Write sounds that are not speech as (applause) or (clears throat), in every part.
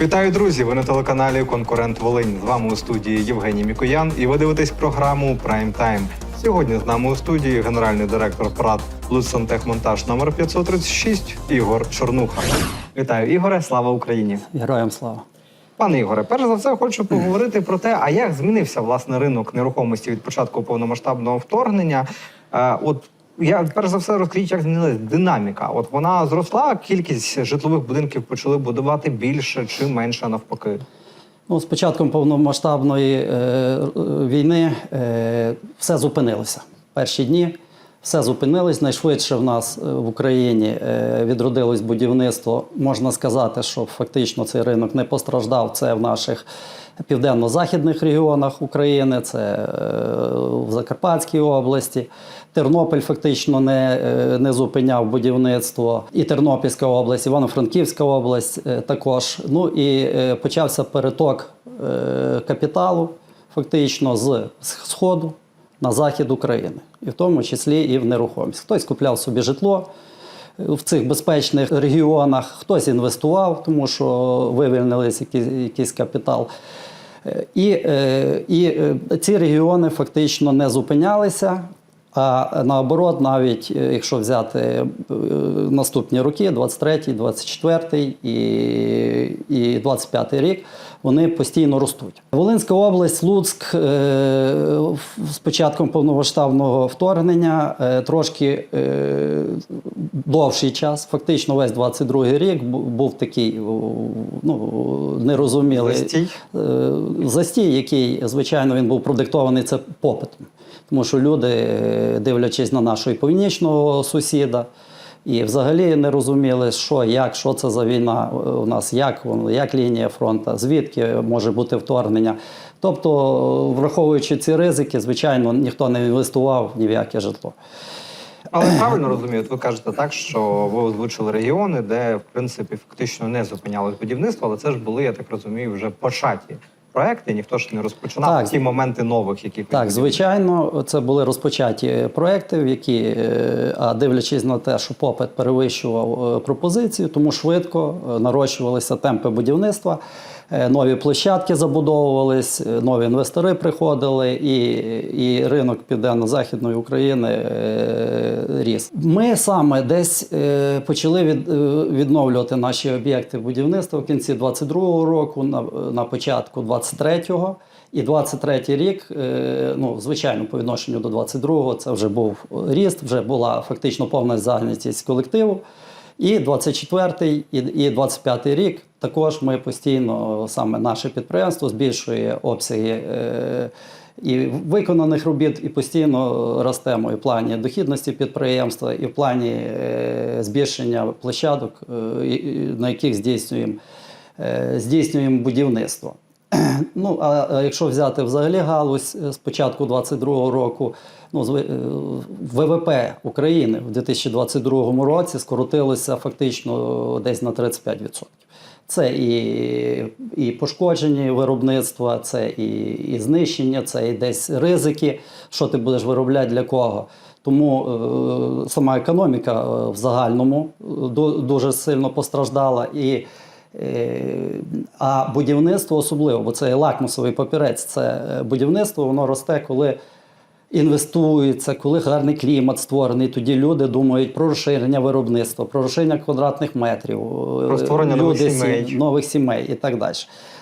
Вітаю, друзі! Ви на телеканалі Конкурент Волинь. З вами у студії Євгеній Мікоян, і ви дивитесь програму Прайм Тайм. Сьогодні з нами у студії генеральний директор ПРАД Луцентехмонтаж номер 536 Ігор Чорнуха. Вітаю, Ігоре! Слава Україні! Героям слава. Пане Ігоре, перш за все хочу поговорити про те, а як змінився власне ринок нерухомості від початку повномасштабного вторгнення. Е, от я перш за все розкажіть, як змінилась динаміка. От вона зросла, кількість житлових будинків почали будувати більше чи менше навпаки. Ну, з початком повномасштабної е, е, війни е, все зупинилося. Перші дні все зупинилось. Найшвидше в нас е, в Україні е, відродилось будівництво. Можна сказати, що фактично цей ринок не постраждав. Це в наших південно-західних регіонах України, це е, в Закарпатській області. Тернопіль фактично не, не зупиняв будівництво. І Тернопільська область, Івано-Франківська область також. Ну і почався переток капіталу фактично з сходу на захід України, і в тому числі і в нерухомість. Хтось купляв собі житло в цих безпечних регіонах, хтось інвестував, тому що вивільнились якийсь, якийсь капітал. Е, І, е, і е, ці регіони фактично не зупинялися. А наоборот, навіть е, якщо взяти е, наступні роки, 23, 24 і, і 25 рік, вони постійно ростуть. Волинська область, Луцьк е, з початком повномасштабного вторгнення е, трошки е, довший час, фактично весь 22-й рік був такий ну, нерозумілий Застій? Застій, який, звичайно, він був продиктований це попитом. Тому що люди, дивлячись на нашого північного сусіда, і взагалі не розуміли, що, як, що це за війна у нас, як, воно, як лінія фронту, звідки може бути вторгнення. Тобто, враховуючи ці ризики, звичайно, ніхто не інвестував ні в яке житло. Але правильно розумію, ви кажете так, що ви озвучили регіони, де в принципі фактично не зупинялось будівництво, але це ж були, я так розумію, вже початі проекти. Ніхто ж не розпочинав Так. ці моменти нових, які Так, звичайно, це були розпочаті проекти, в які, е, а дивлячись на те, що попит перевищував е, пропозицію, тому швидко е, нарощувалися темпи будівництва. Е, Нові площадки забудовувались, е, нові інвестори приходили, і, і ринок Південно-Західної України е, ріс. Ми саме десь почали від, відновлювати наші об'єкти будівництва в кінці 22-го року, на, на початку 23-го. І 23-й рік, ну звичайно, по відношенню до 22-го, це вже був ріст, вже була фактично повна зайнятість колективу. І 24-й, і, і 25-й рік також ми постійно, саме наше підприємство, збільшує обсяги е, і виконаних робіт, і постійно ростемо і в плані дохідності підприємства, і в плані е, збільшення площадок, е, на яких здійснюємо, здійснюємо будівництво. (clears throat) Ну, а якщо взяти взагалі галузь з початку 22-го року, ну, ВВП України в 2022 році скоротилося фактично десь на 35%. Це і, і пошкодження виробництва, це і, і знищення, це і десь ризики, що ти будеш виробляти для кого. Тому е, сама економіка е, в загальному е, дуже сильно постраждала. І Е, А будівництво особливо, бо це лакмусовий папірець. Це е, будівництво, воно росте, коли інвестується, коли гарний клімат створений. Тоді люди думають про розширення виробництва, про розширення квадратних метрів, Про створення нових сімей. нових сімей і так далі.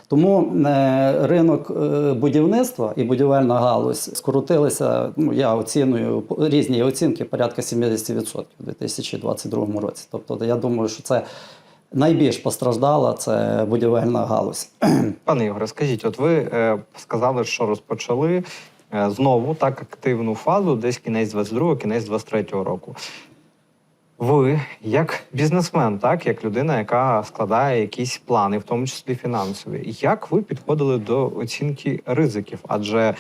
Тому е, ринок е, будівництва і будівельна галузь скоротилися. Ну я оціную різні оцінки порядка 70% у 2022 році. Тобто, я думаю, що це найбільш постраждала це будівельна галузь. Пане Ігоре, скажіть, от ви е, сказали, що розпочали знову так активну фазу, десь кінець 22-го, кінець 23-го року. Ви, як бізнесмен, так як людина, яка складає якісь плани, в тому числі фінансові, як ви підходили до оцінки ризиків? Адже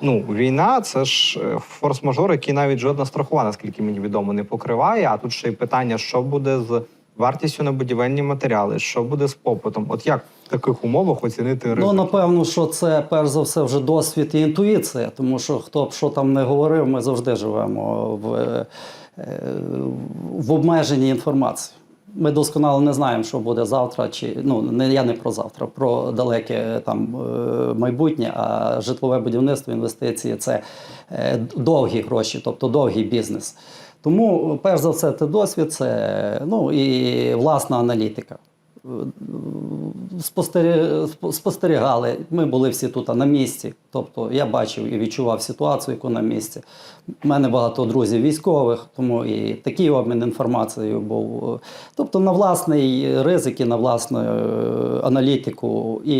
ну війна це ж е, форс-мажор, який навіть жодна страхова, наскільки мені відомо, не покриває. А тут ще й питання, що буде з вартістю на будівельні матеріали, що буде з попитом. От як в таких умовах оцінити ризик? Ну напевно, що це перш за все вже досвід і інтуїція, тому що хто б що там не говорив, ми завжди живемо в, е, в обмеженні інформації. Ми досконало не знаємо, що буде завтра, чи ну не я не про завтра, про далеке там е, майбутнє. А житлове будівництво, інвестиції це е, довгі гроші, тобто довгий бізнес. Тому, перш за все, це досвід, це ну і власна аналітика. Спостерігали. Ми були всі тут на місці. Тобто я бачив і відчував ситуацію, яку на місці. У мене багато друзів військових, тому і такий обмін інформацією був. Тобто на власний ризик і на власну е, аналітику. І,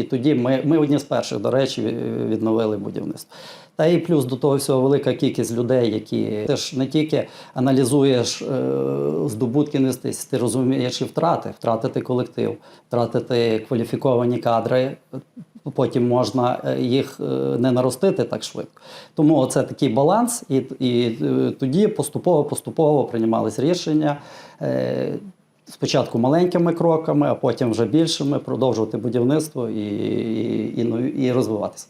і тоді ми, ми одні з перших, до речі, відновили будівництво. Та і плюс до того всього велика кількість людей, які ти ж не тільки аналізуєш е, здобутки інвестицій, ти розумієш і втрати, втратити колектив, втратити кваліфіковані кадри. Потім можна е, їх е, не наростити так швидко. Тому це такий баланс, і, і тоді поступово поступово приймались рішення. Спочатку маленькими кроками, а потім вже більшими, продовжувати будівництво і, і, і, ну, і розвиватися.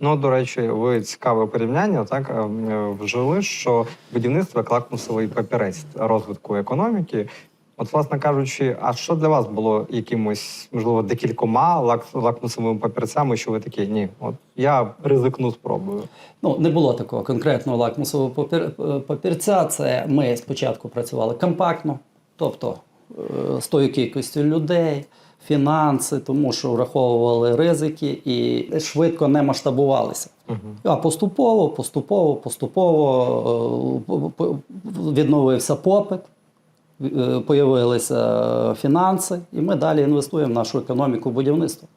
Ну, до речі, ви цікаве порівняння так е, вжили, що будівництво як папірець розвитку економіки. От, власне кажучи, а що для вас було якимось, можливо, декількома лак, лакмусовими папірцями, що ви такі, ні, от я ризикну, спробую. Ну, не було такого конкретного лакмусового папір, е, папірця. Це ми спочатку працювали компактно, тобто е, з тою кількістю людей, фінанси, тому що враховували ризики і швидко не масштабувалися. А поступово, поступово, поступово е, відновився попит, е, появилися фінанси, і ми далі інвестуємо в нашу економіку будівництва.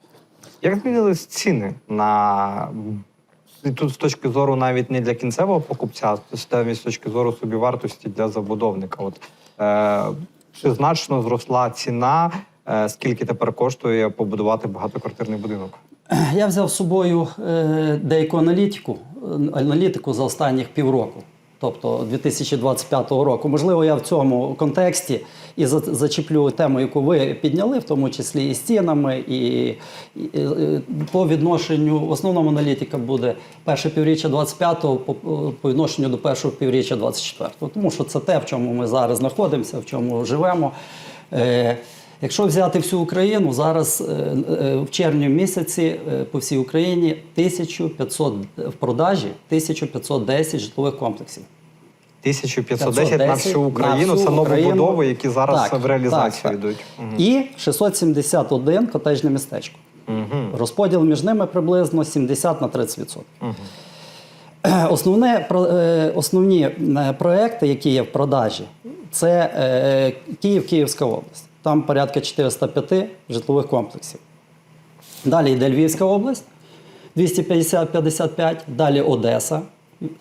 Як змінились ціни на і тут з точки зору навіть не для кінцевого покупця, а з точки зору собівартості для забудовника? От е, чи значно зросла ціна? Е, скільки тепер коштує побудувати багатоквартирний будинок? Я взяв з собою е, деяку аналітику, е, аналітику за останніх півроку, тобто 2025 року. Можливо, я в цьому контексті і за- зачеплю тему, яку ви підняли, в тому числі і з цінами, і, і, е, по відношенню, в основному аналітика буде перше півріччя 25-го по, по відношенню до першого півріччя 24-го. Тому що це те, в чому ми зараз знаходимося, в чому живемо. Якщо взяти всю Україну, зараз е, е, в червні місяці е, по всій Україні 1500 в продажі 1510 житлових комплексів. 1510 на всю Україну. на всю це Україну. новобудови, які зараз Так, в реалізацію так, так. йдуть. І 671 котежне містечко. Мгм. Розподіл між ними приблизно 70 на 30%. Мгм. (clears throat) Основне, основні проекти, які є в продажі, це Київ, Київська область. Там порядка 405 житлових комплексів. Далі йде Львівська область 250-55, далі Одеса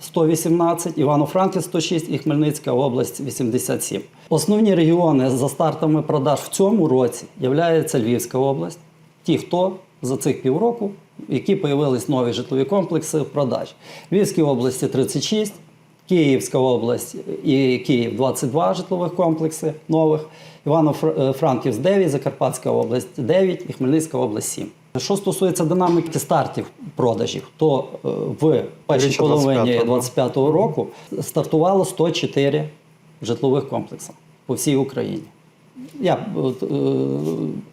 118, Івано-Франківськ 106 і Хмельницька область 87. Основні регіони за стартами продаж в цьому році являється Львівська область. Ті, хто за цих півроку, які появились нові житлові комплекси в продажі. Львівській області 36, Київська область і Київ 22 житлових комплекси нових, Івано-Франківськ 9, Закарпатська область 9 і Хмельницька область 7. Що стосується динаміки стартів продажів, то е, в першій половині 25-го. 2025 року стартувало 104 житлових комплекси по всій Україні. Я е,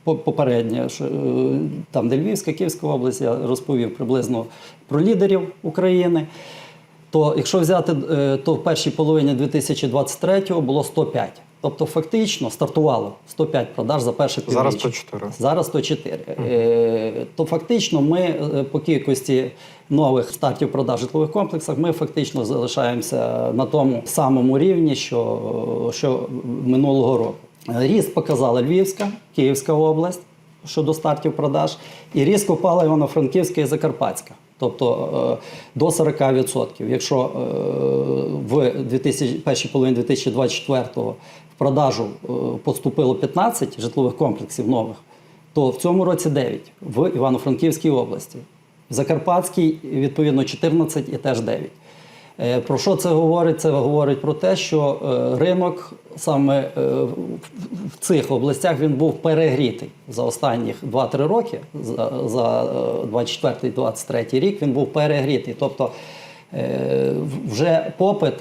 попередньо, е, там, де Львівська, Київська область, я розповів приблизно про лідерів України. То якщо взяти, е, то в першій половині 2023 було 105. Тобто фактично стартувало 105 продаж за перше півріччя. Зараз 104. Зараз 104. Е, То фактично ми е, по кількості нових стартів продаж житлових комплексах ми фактично залишаємося на тому самому рівні, що, що минулого року. Ріст показала Львівська, Київська область щодо стартів продаж, і різко впала Івано-Франківська і Закарпатська. Тобто е, до 40%. Якщо е, в 2000, першій половині 2024-го в продажу е, поступило 15 житлових комплексів нових, то в цьому році 9 в Івано-Франківській області. В Закарпатській, відповідно, 14 і теж 9. Е, Про що це говорить? Це говорить про те, що е, ринок саме в- цих областях він був перегрітий за останніх 2-3 роки. За, за 24-23 рік він був перегрітий. Тобто вже попит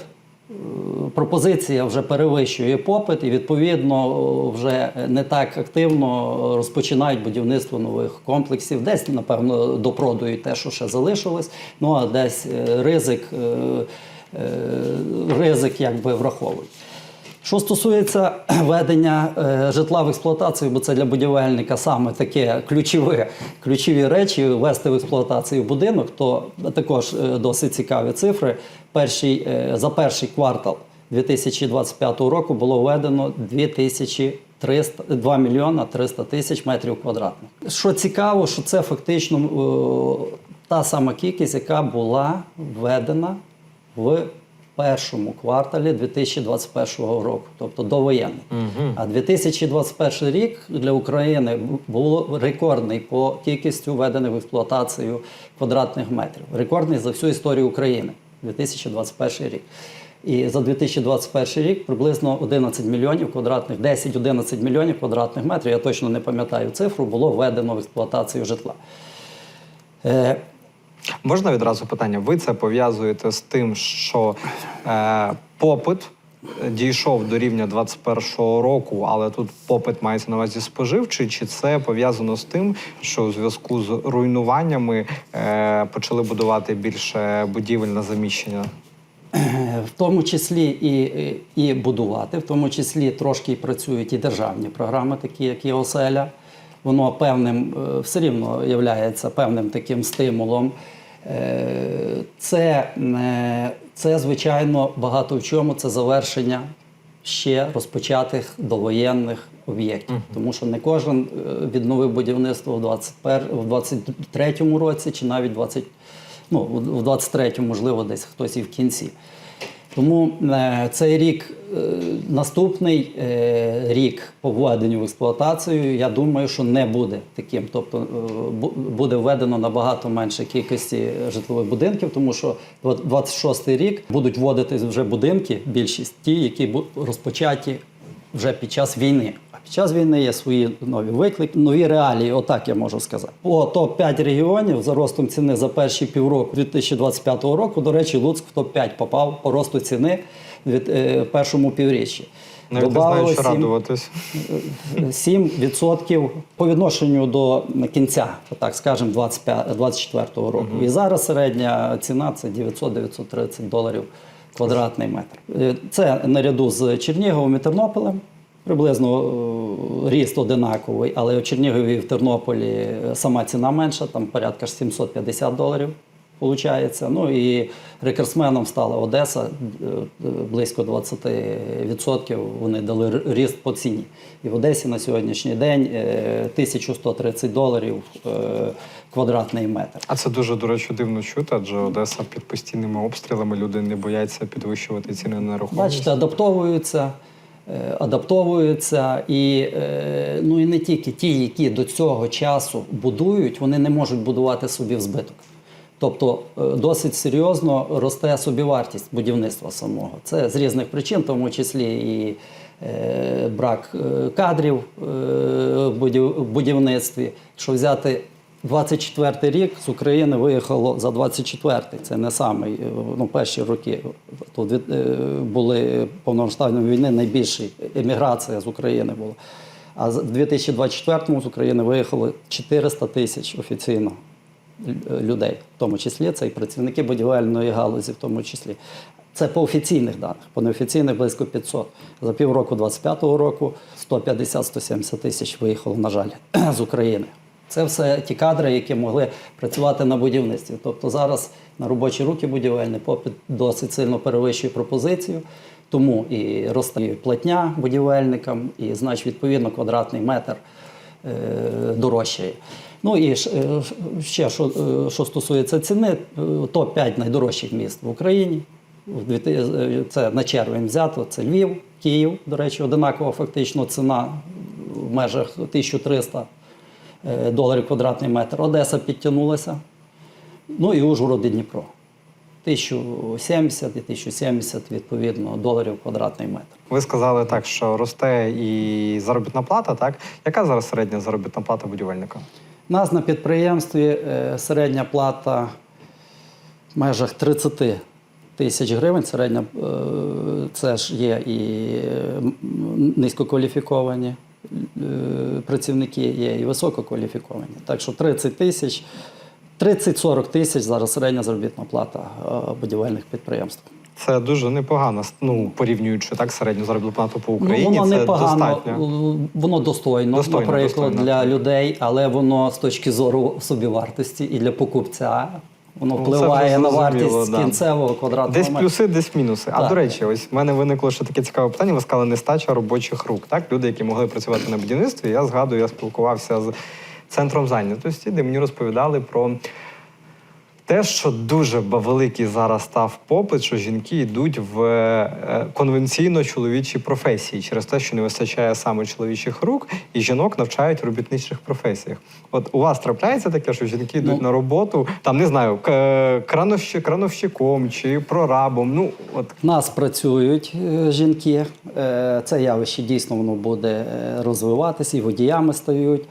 пропозиція вже перевищує попит, і відповідно вже не так активно розпочинають будівництво нових комплексів. Десь, напевно, допродують те, що ще залишилось. Ну а десь е, ризик, е, е, ризик якби враховують. Що стосується (clears throat) ведення е, житла в експлуатацію, бо це для будівельника саме таке ключові, ключові речі ввести в експлуатацію будинок, то також е, досить цікаві цифри. Перший, е, за перший квартал 2025 року було введено 2300, 2 мільйона 300 тисяч метрів квадратних. Що цікаво, що це фактично та сама кількість, яка була введена в першому кварталі 2021 року, тобто довоєнний. А 2021 рік для України був рекордний по кількістю введених в експлуатацію квадратних метрів. Рекордний за всю історію України 2021 рік. І за 2021 рік приблизно 11 мільйонів квадратних, 10-11 мільйонів квадратних метрів, я точно не пам'ятаю цифру, було введено в експлуатацію житла. Е, Можна відразу питання? Ви це пов'язуєте з тим, що е, попит дійшов до рівня 21-го року, але тут попит мається на увазі споживчий, чи це пов'язано з тим, що у зв'язку з руйнуваннями е, почали будувати більше будівель на заміщення? в тому числі і, і будувати, в тому числі трошки працюють і державні програми, такі як і оселя. Воно певним е, все рівно є певним таким стимулом. Е, Це, е, це, звичайно, багато в чому це завершення ще розпочатих довоєнних об'єктів. Тому що не кожен відновив будівництво в 21, в 23-му році чи навіть 20, ну, в 23-му, можливо, десь хтось і в кінці. Тому цей рік, наступний е, рік по в експлуатацію, я думаю, що не буде таким. Тобто е, буде введено набагато менше кількості житлових будинків, тому що 26-й рік будуть вводитись вже будинки, більшість ті, які розпочаті вже під час війни. Під час війни є свої нові виклики, нові реалії, отак я можу сказати. По топ-5 регіонів за ростом ціни за перші півроку 2025 року, до речі, Луцьк в топ-5 попав по росту ціни в е, першому півріччі. Навіть не знаю, що сім- радуватись. 7% по відношенню до кінця, так скажемо, 24 року. І зараз середня ціна це 900-930 доларів квадратний метр. Е, Це наряду з Черніговом і Тернополем. Приблизно е, ріст одинаковий, але в Чернігові і в Тернополі сама ціна менша, там порядка ж 750 доларів. Получається. Ну і рекордсменом стала Одеса е, е, близько 20%. Вони дали ріст по ціні. І в Одесі на сьогоднішній день е, 1130 доларів е, квадратний метр. А це дуже, до речі, дивно чути, адже Одеса під постійними обстрілами люди не бояться підвищувати ціни на нерухомість. Бачите, адаптовуються, е, адаптовуються, і, е, ну, і не тільки ті, які до цього часу будують, вони не можуть будувати собі в збиток. Тобто е, досить серйозно росте собівартість будівництва самого. Це з різних причин, в тому числі і е, брак е, кадрів в будівництві. Якщо взяти 24 рік з України виїхало за 24-й. Це не самий, е, ну, перші роки. Тут були повномасштабної війни найбільша еміграція з України була. А в 2024 з України виїхало 400 тисяч офіційно людей, в тому числі це і працівники будівельної галузі, в тому числі. Це по офіційних даних, по неофіційних близько 500. За півроку 25-го року 150-170 тисяч виїхало, на жаль, (clears throat) з України. Це все ті кадри, які могли працювати на будівництві. Тобто зараз на робочі руки будівельний попит досить сильно перевищує пропозицію, тому і росте платня будівельникам, і значить, відповідно, квадратний метр е, дорожчає. Ну і е, ще що, е, що стосується ціни, е, топ-5 найдорожчих міст в Україні. Це на червень взято. Це Львів, Київ. До речі, одинакова фактично ціна в межах 1300 е, доларів квадратний метр. Одеса підтягнулася. Ну і Ужгород і Дніпро. 1070 і 1070 відповідно доларів квадратний метр. Ви сказали так, що росте і заробітна плата, так? Яка зараз середня заробітна плата будівельника? У нас на підприємстві е, середня плата в межах 30 тисяч гривень. Середня е, це ж є і низькокваліфіковані е, працівники, є і висококваліфіковані. Так що 30 тисяч, 30-40 тисяч зараз середня заробітна плата будівельних підприємств. Це дуже непогано, ну порівнюючи так середню заробітну плату по Україні. Ну, воно це непогано, достатньо. воно достойно, Достойно, наприклад, достойно. для людей, але воно з точки зору собівартості і для покупця воно Ну, впливає на вартість да. кінцевого квадратного Десь метра. плюси, десь мінуси. А Так. до речі, ось в мене виникло ще таке цікаве питання. Ви сказали нестача робочих рук. Так, люди, які могли працювати на будівництві. Я згадую, я спілкувався з центром зайнятості, де мені розповідали про. Те, що дуже великий зараз став попит, що жінки йдуть в е, конвенційно чоловічі професії через те, що не вистачає саме чоловічих рук, і жінок навчають в робітничих професіях. От у вас трапляється таке, що жінки йдуть Ну. на роботу, там не знаю, к- е, крановщи- крановщиком чи прорабом. Ну от нас працюють е, жінки. Е, Це явище дійсно воно буде розвиватися, і водіями стають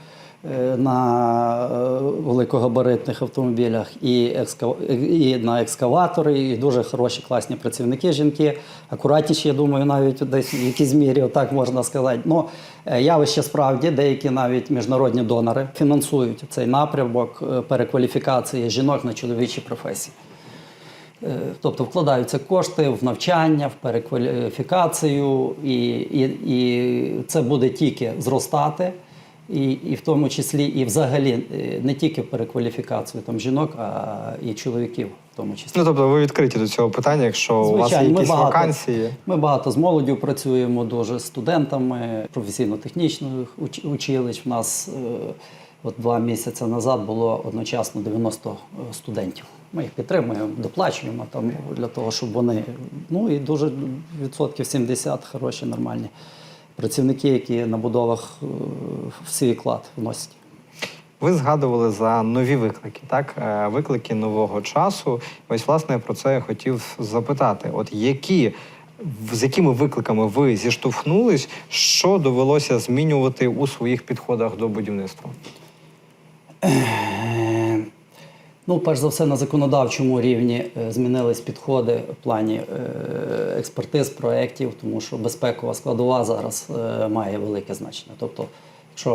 на е, великогабаритних автомобілях, і, екскав... і на екскаватори, і дуже хороші класні працівники жінки. Акуратніші, я думаю, навіть десь в якійсь мірі, отак можна сказати. Ну, е, явище справді, деякі навіть міжнародні донори фінансують цей напрямок е, перекваліфікації жінок на чоловічі професії. Е, Тобто вкладаються кошти в навчання, в перекваліфікацію, і, і, і це буде тільки зростати, і, і в тому числі і взагалі е, не тільки перекваліфікацію там жінок, а і чоловіків в тому числі. ну тобто, ви відкриті до цього питання, якщо у вас є Звичайно, ми якісь багато, вакансії. ми багато з молоддю працюємо, дуже з студентами професійно-технічних училищ. У нас е, от два місяці назад було одночасно 90 студентів. Ми їх підтримуємо, доплачуємо там для того, щоб вони ну і дуже відсотків 70 хороші, нормальні працівники, які на будовах е, в свій клад вносять. Ви згадували за нові виклики, так? Е, Виклики нового часу. Ось, власне, про це я хотів запитати. От які, з якими викликами ви зіштовхнулись, що довелося змінювати у своїх підходах до будівництва? Ну, перш за все, на законодавчому рівні е, змінились підходи в плані е, експертиз проєктів, тому що безпекова складова зараз е, має велике значення. Тобто, якщо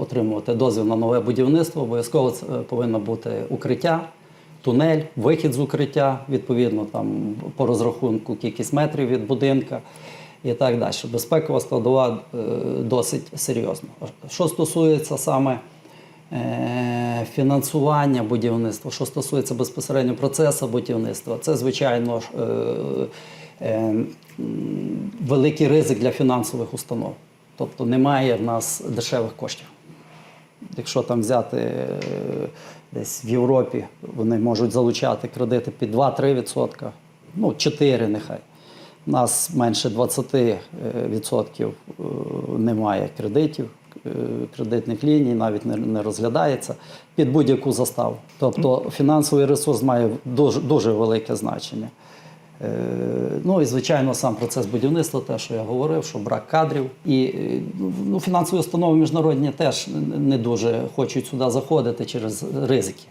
отримувати дозвіл на нове будівництво, обов'язково це повинно бути укриття, тунель, вихід з укриття, відповідно там по розрахунку кількість метрів від будинка і так далі. Безпекова складова досить серйозна. Що стосується саме фінансування будівництва, що стосується безпосередньо процесу будівництва, це звичайно е, е, великий ризик для фінансових установ. Тобто немає в нас дешевих коштів. Якщо там взяти е, десь в Європі, вони можуть залучати кредити під 2-3%, ну 4 нехай. У нас менше 20% е, немає кредитів, е, кредитних ліній навіть не, розглядається під будь-яку заставу. Тобто фінансовий ресурс має дуже, дуже велике значення. Е, Ну і звичайно, сам процес будівництва, те, що я говорив, що брак кадрів. І е, ну, фінансові установи міжнародні теж не дуже хочуть сюди заходити через ризики.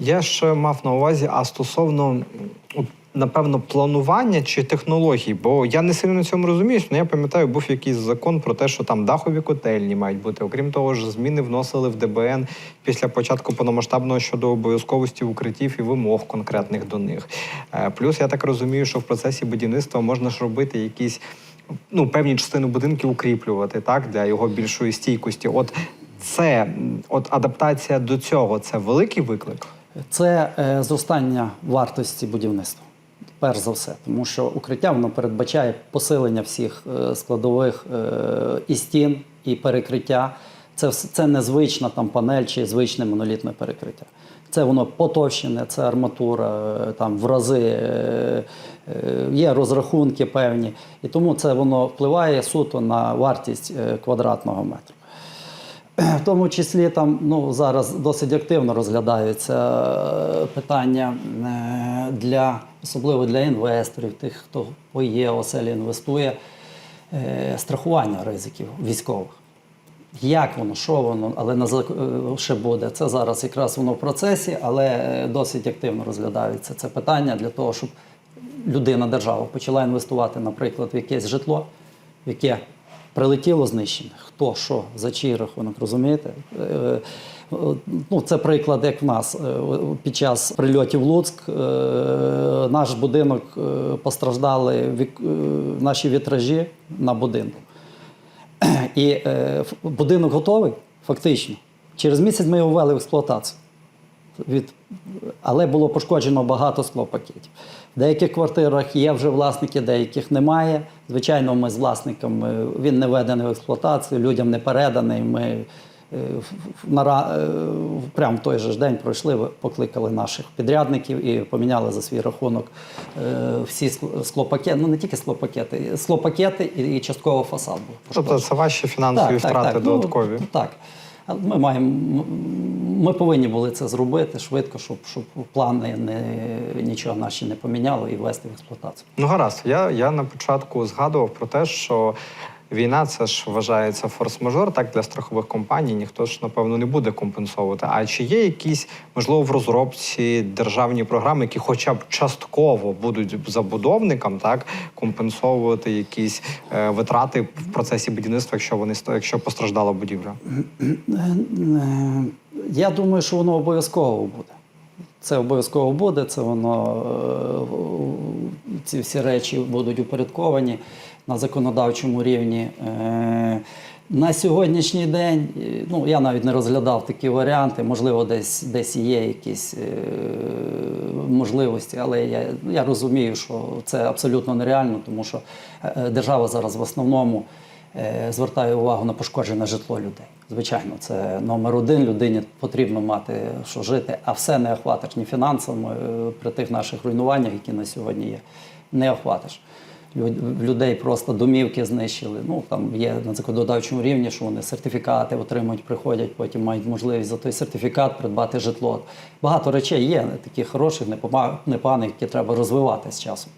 Я ще мав на увазі, а стосовно напевно планування чи технологій, бо я не сильно на цьому розумію. але я пам'ятаю, був якийсь закон про те, що там дахові котельні мають бути. Окрім того ж, зміни вносили в ДБН після початку повномасштабного щодо обов'язковості укриттів і вимог конкретних до них. Е, Плюс я так розумію, що в процесі будівництва можна ж робити якісь. Ну, певні частини будинків укріплювати так для його більшої стійкості. От це от адаптація до цього це великий виклик. Це е, зростання вартості будівництва. Перш за все, тому що укриття воно передбачає посилення всіх е, складових е, і стін, і перекриття. Це, це не там панель чи звичне монолітне перекриття. Це воно потовщене, це арматура, е, там в рази є розрахунки певні. І тому це воно впливає суто на вартість квадратного метру. В тому числі там ну, зараз досить активно розглядаються е, питання е, для, особливо для інвесторів, тих, хто по є оселі інвестує, е, страхування ризиків військових. Як воно, що воно, але на ще буде. Це зараз якраз воно в процесі, але досить активно розглядається це питання для того, щоб людина, держава почала інвестувати, наприклад, в якесь житло, в яке прилетіло знищене. Хто, що, за чий рахунок, розумієте? Е, е, Ну, це приклад, як в нас Е, під час прильотів Луцьк наш будинок постраждали наші вітражі на будинку. І будинок готовий, фактично. Через місяць ми його ввели в експлуатацію. Від... Але було пошкоджено багато склопакетів. В деяких квартирах є вже власники, деяких немає. Звичайно, ми з власниками він не введений в експлуатацію, людям не переданий. Ми е, нара... е, прямо в той же ж день пройшли, покликали наших підрядників і поміняли за свій рахунок е, всі ск- склопакети, ну не тільки склопакети, склопакети і, частково фасад був. Тобто це ваші фінансові втрати Ну, додаткові. так. Ми маємо, ми повинні були це зробити швидко, щоб, щоб плани не, нічого наші не поміняло і ввести в експлуатацію. Ну гаразд, я, я на початку згадував про те, що війна це ж вважається форс-мажор, так для страхових компаній ніхто ж напевно не буде компенсовувати. А чи є якісь можливо в розробці державні програми, які хоча б частково будуть забудовникам так компенсовувати якісь е, витрати в процесі будівництва, якщо вони якщо постраждала будівля? Е, Я думаю, що воно обов'язково буде. Це обов'язково буде, це воно е, ці всі речі будуть упорядковані на законодавчому рівні. Е, На сьогоднішній день, е, ну я навіть не розглядав такі варіанти, можливо, десь десь є якісь е, можливості, але я, я розумію, що це абсолютно нереально, тому що е, держава зараз в основному е, звертає увагу на пошкоджене житло людей. Звичайно, це номер один. Людині потрібно мати що жити, а все не охватиш ні фінансами е, при тих наших руйнуваннях, які на сьогодні є. Не охватиш. Лю- Людей просто домівки знищили. Ну там є на законодавчому рівні, що вони сертифікати отримують, приходять, потім мають можливість за той сертифікат придбати житло. Багато речей є таких хороших, непоганих, які треба розвивати з часом.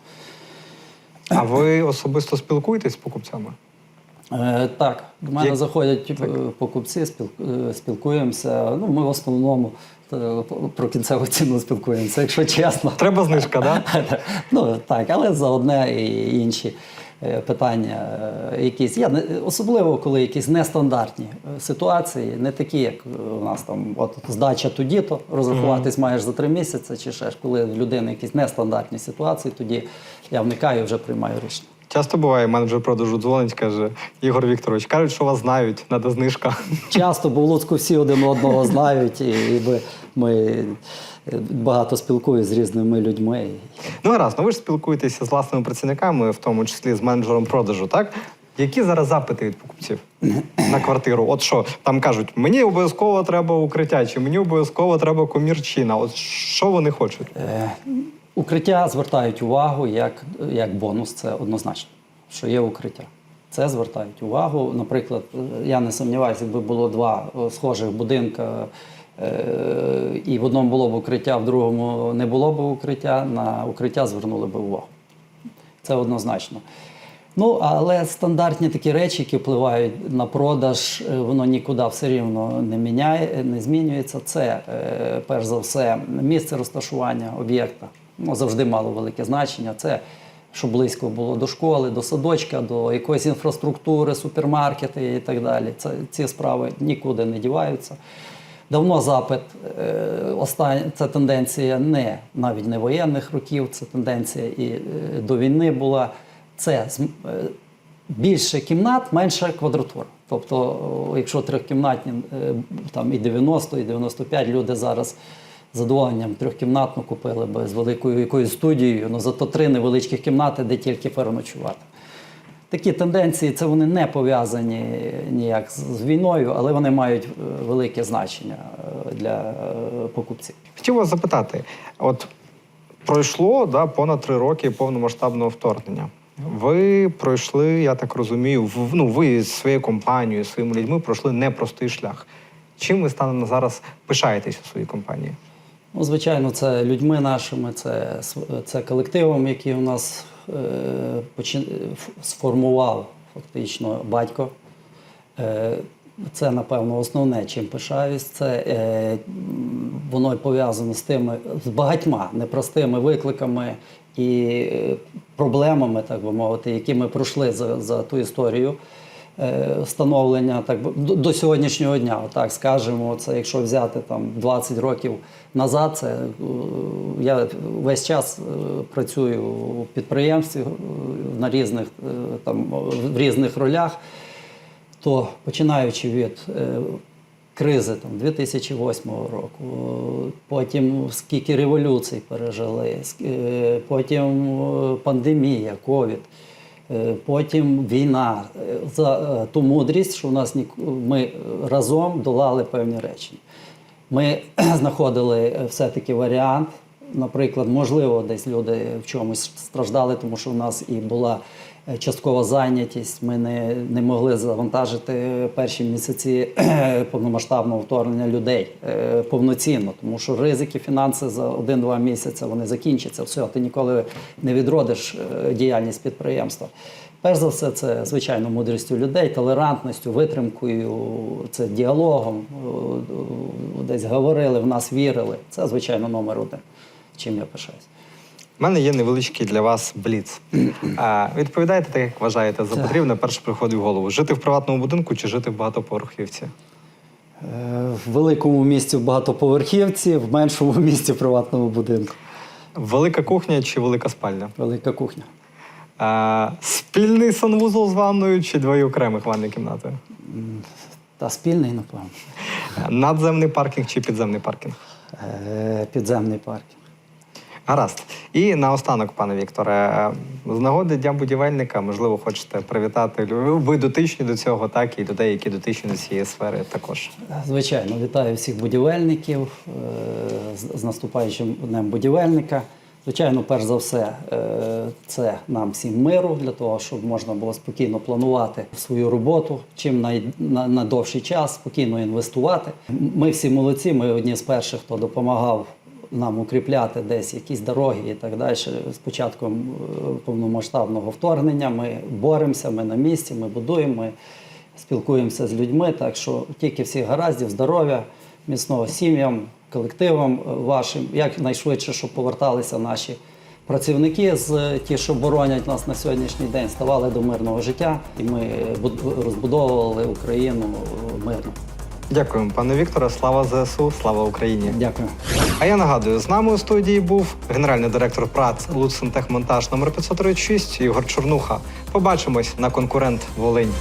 А ви особисто спілкуєтесь з покупцями? Е, так, до мене Як- заходять е, покупці, е, спілкуємося. Ну, ми в основному про кінцеву ціну спілкуємося, якщо чесно. Треба знижка, да? (laughs) ну так, але за одне і інші е, питання е, якісь. Не- Особливо, коли якісь нестандартні е, ситуації, не такі, як у нас там от здача тоді-то, розрахуватись маєш за три місяці, чи ще ж коли в людини якісь нестандартні ситуації, тоді я вникаю і вже приймаю рішення. Часто буває, менеджер продажу дзвонить, каже: Ігор Вікторович, кажуть, що вас знають, треба знижка. Часто, бо в Луцьку всі один одного знають, і, і ми, ми е, багато спілкуємося з різними людьми. Ну гаразд, ну ви ж спілкуєтеся з власними працівниками, в тому числі з менеджером продажу, так? Які зараз запити від покупців на квартиру? От що там кажуть, мені обов'язково треба укриття, чи мені обов'язково треба комірчина? От що вони хочуть? Укриття звертають увагу як, як бонус, це однозначно, що є укриття. Це звертають увагу. Наприклад, я не сумніваюся, якби було два е, схожих будинка, е, і в одному було б укриття, в другому не було б укриття, на укриття звернули б увагу. Це однозначно. Ну, але стандартні такі речі, які впливають на продаж, е, воно нікуди все рівно не міняє, не змінюється. Це перш за все місце розташування об'єкта. Ну, завжди мало велике значення. Це щоб близько було до школи, до садочка, до якоїсь інфраструктури, супермаркети і так далі. Це, ці справи нікуди не діваються. Давно запит, е, це тенденція не навіть не воєнних років, це тенденція і е, до війни була. Це е, більше кімнат, менше квадратур. Тобто, якщо трьохкімнатні там і 90, і 95 люди зараз задоволенням трьохкімнатну купили би з великою якоюсь студією, ну зато три невеличких кімнати, де тільки переночувати. Такі тенденції це вони не пов'язані ніяк з війною, але вони мають е, велике значення е, для е, покупців. Хотів вас запитати: от пройшло да, понад три роки повномасштабного вторгнення. Ви пройшли, я так розумію, в, ну, ви з своєю компанією, своїми людьми пройшли непростий шлях. Чим ви станом зараз пишаєтесь у своїй компанії? Ну, звичайно, це людьми нашими, це, це колективом, який у нас е, почин- сформував фактично батько. Е, Це, напевно, основне, чим пишаюсь. Це е, воно пов'язано з тими з багатьма непростими викликами і е, проблемами, так би мовити, які ми пройшли за, за ту історію е, становлення так до, до сьогоднішнього дня. Отак скажемо, це якщо взяти там 20 років назад, це е, я весь час е, працюю у підприємстві е, на різних там в різних ролях то починаючи від кризи там, 2008 року, потім скільки революцій пережили, потім пандемія, ковід, потім війна. За ту мудрість, що в нас ми разом долали певні речі. Ми (clears throat) знаходили е, все-таки варіант. Наприклад, можливо, десь люди в чомусь страждали, тому що в нас і була е, часткова зайнятість. Ми не, не могли завантажити перші місяці (clears throat) повномасштабного вторгнення людей е, повноцінно, тому що ризики, фінанси за один-два місяці вони закінчаться. Все, ти ніколи не відродиш е, діяльність підприємства. Перш за все, це звичайно мудрістю людей, толерантністю, витримкою, це діалогом. е, Десь говорили, в нас вірили. Це, звичайно, номер один, чим я пишаюсь. У мене є невеличкий для вас бліц. А, відповідайте так, як вважаєте за потрібне. Перше приходить в голову: жити в приватному будинку чи жити в багатоповерхівці? Е, В великому місті в багатоповерхівці, в меншому (laughs) місті в приватному будинку. Велика кухня чи велика спальня? Велика кухня. А, спільний санвузол з ванною чи двоє окремих ванної кімнати? Та спільний, напевно. Надземний паркінг чи підземний паркінг? Е, Підземний паркінг. Гаразд. І наостанок, пане Вікторе, е, з нагоди Дня будівельника, можливо, хочете привітати ви дотичні до цього, так і людей, які дотичні до цієї сфери також. Звичайно, вітаю всіх будівельників е, з наступаючим днем будівельника. Звичайно, перш за все, е, це нам всім миру для того, щоб можна було спокійно планувати свою роботу, чим на, на довший час спокійно інвестувати. Ми всі молодці. Ми одні з перших, хто допомагав нам укріпляти десь якісь дороги і так далі. З початком е, повномасштабного вторгнення ми боремося, ми на місці, ми будуємо. Ми спілкуємося з людьми, так що тільки всіх гараздів, здоров'я, міцного сім'ям, колективам е, вашим, якнайшвидше, щоб поверталися наші працівники з е, ті, що боронять нас на сьогоднішній день, ставали до мирного життя, і ми е, розбудовували Україну мирно. Дякуємо, пане Вікторе. Слава ЗСУ, слава Україні. Дякую. А я нагадую, з нами у студії був генеральний директор ПРАЦ Луцентехмонтаж номер 536 Ігор Чорнуха. Побачимось на конкурент Волинь.